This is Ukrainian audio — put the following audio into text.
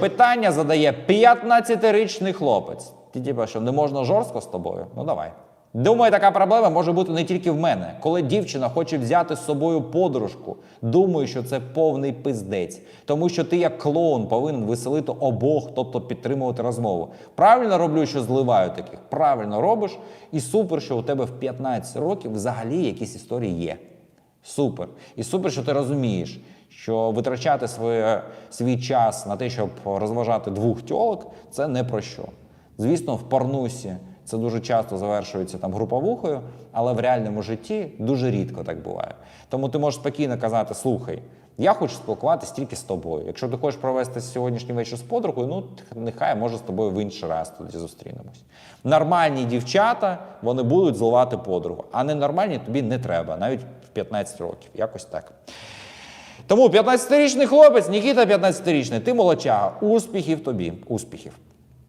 Питання задає 15-річний хлопець. Ти типа, що не можна жорстко з тобою? Ну давай. Думаю, така проблема може бути не тільки в мене. Коли дівчина хоче взяти з собою подружку, думаю, що це повний пиздець. Тому що ти як клоун повинен веселити обох, тобто підтримувати розмову. Правильно роблю, що зливаю таких. Правильно робиш, і супер, що у тебе в 15 років взагалі якісь історії є. Супер. І супер, що ти розумієш, що витрачати своє, свій час на те, щоб розважати двох тьолок, це не про що. Звісно, в порнусі це дуже часто завершується там груповухою, але в реальному житті дуже рідко так буває. Тому ти можеш спокійно казати: слухай, я хочу спілкуватися тільки з тобою. Якщо ти хочеш провести сьогоднішній вечір з подругою, ну нехай може з тобою в інший раз тоді зустрінемось. Нормальні дівчата вони будуть зливати подругу, а ненормальні тобі не треба, навіть в 15 років. Якось так. Тому 15-річний хлопець, Нікіта 15-річний, ти молодчага. Успіхів тобі, успіхів.